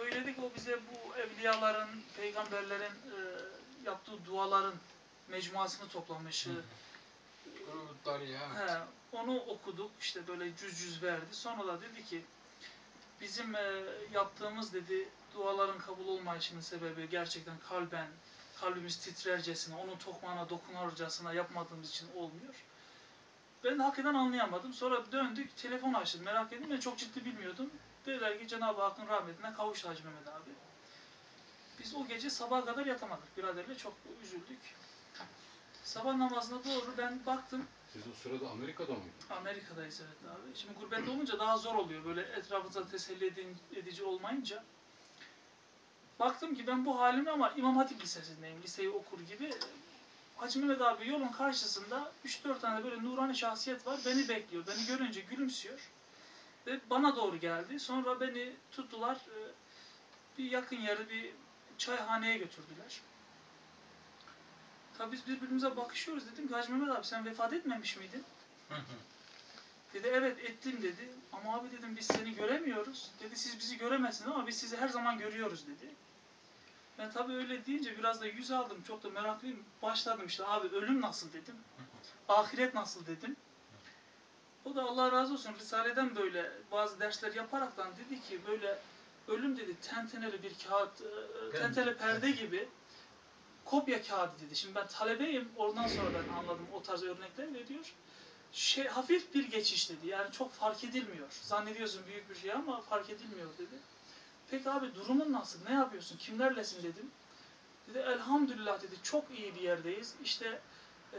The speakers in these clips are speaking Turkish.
söyledik o bize bu evliyaların, peygamberlerin e, yaptığı duaların mecmuasını toplamış. Hı. Kurutlar ya. He, onu okuduk işte böyle cüz cüz verdi. Sonra da dedi ki bizim e, yaptığımız dedi duaların kabul olmayışının sebebi gerçekten kalben kalbimiz titrercesine, onun tokmağına dokunurcasına yapmadığımız için olmuyor. Ben de hakikaten anlayamadım. Sonra döndük, telefon açtım. Merak ettim. Ben çok ciddi bilmiyordum. Dediler ki Cenab-ı Hakk'ın rahmetine kavuş Hacı Mehmet abi. Biz o gece sabaha kadar yatamadık. Biraderle çok üzüldük. Sabah namazına doğru ben baktım. Siz o sırada Amerika'da mıydınız? Amerika'dayız evet abi. Şimdi gurbette olunca daha zor oluyor. Böyle etrafınıza teselli edin- edici olmayınca. Baktım ki ben bu halimle ama İmam Hatip Lisesi'ndeyim. Liseyi okur gibi. Hacı Mehmet abi yolun karşısında 3-4 tane böyle nurani şahsiyet var. Beni bekliyor. Beni görünce gülümsüyor. Ve bana doğru geldi. Sonra beni tuttular. e, Bir yakın yerde bir çayhaneye götürdüler. Tabii biz birbirimize bakışıyoruz. Dedim ki Hacı Mehmet abi sen vefat etmemiş miydin? Dedi evet ettim dedi. Ama abi dedim biz seni göremiyoruz. Dedi siz bizi göremezsiniz ama biz sizi her zaman görüyoruz dedi. Ben tabii öyle deyince biraz da yüz aldım. Çok da meraklıyım. Başladım işte abi ölüm nasıl dedim. Ahiret nasıl dedim. O da Allah razı olsun Risale'den böyle bazı dersler yaparaktan dedi ki böyle ölüm dedi tenteneli bir kağıt, e, tentele perde gibi kopya kağıdı dedi. Şimdi ben talebeyim. Oradan sonra ben anladım o tarz örnekler veriyor şey hafif bir geçiş dedi. Yani çok fark edilmiyor. Zannediyorsun büyük bir şey ama fark edilmiyor dedi. Peki abi durumun nasıl? Ne yapıyorsun? Kimlerlesin dedim. Dedi elhamdülillah dedi. Çok iyi bir yerdeyiz. İşte e,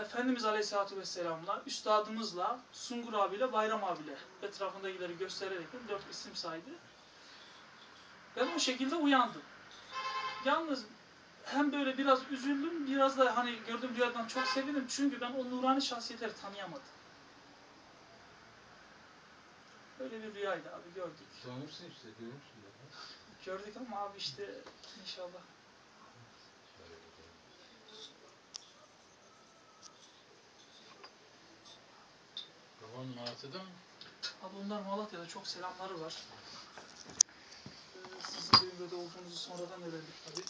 Efendimiz Aleyhisselatü Vesselam'la, Üstadımızla, Sungur abiyle, Bayram abiyle etrafındakileri göstererek dört isim saydı. Ben o şekilde uyandım. Yalnız hem böyle biraz üzüldüm, biraz da hani gördüğüm rüyadan çok sevindim. Çünkü ben o nurani şahsiyetleri tanıyamadım. Böyle bir rüyaydı abi gördük. Sanırsın işte ya. Gördük ama abi işte inşallah. Malatya'da mı? Abi onlar Malatya'da çok selamları var. Ee, sizin de ümrede olduğunuzu sonradan öğrendik tabii.